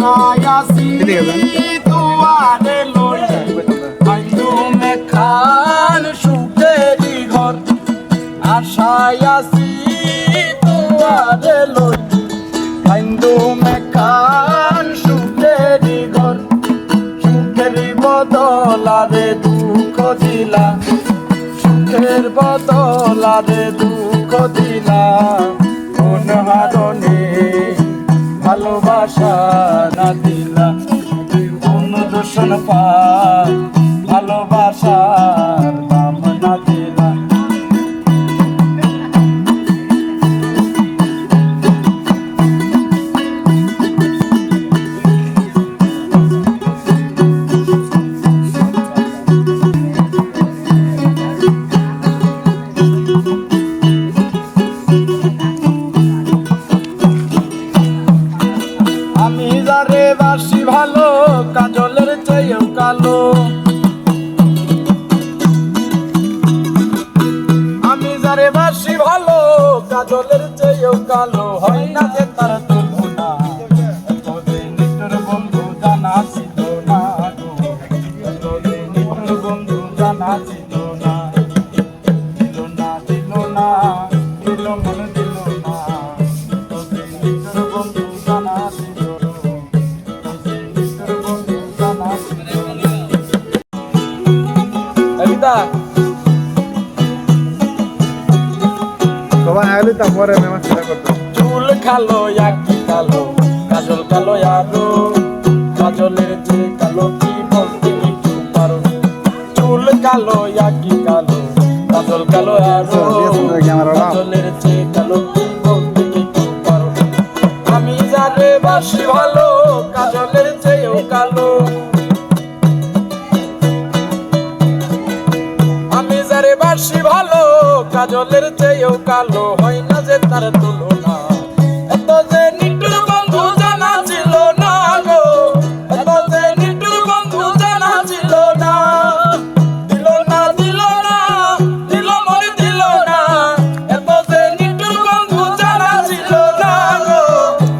আশায় আসি দুয়ারে লইয়া আইনুমে খান সুখেরি ঘর আশায় আসি দুয়ারে লই আইনুমে খান সুখেরি ঘর সুখেরি বদলারে দুঃখ দিলা সুখের বদলারে দুঃখ দিলা না দিলা। কোন দূষণ পা ভালোবাসার বাসি ভালো, কাজলের চেয়েও কালো। আমি যারে বাসি ভালো, কাজলের চেয়েও কালো। হয় না যে তার জানা ছিল না বন্ধু জানা ছিল কবিতা সবাই আইলে তারপরে মেমা সেটা করতে চুল কালো একই কালো কাজল কালো আরও কাজলের যে কালো কি বলতে একটু পারো। চুল কালো একই কালো কাজল কালো আরও কাজলের যে কালো কি বলতে একটু পারো। আমি যারে বাসি ভালো কাজলের চেয়েও কালো। কাজলের চেয়েও কালো হয় না যে তার তুলনা। এত যে নিট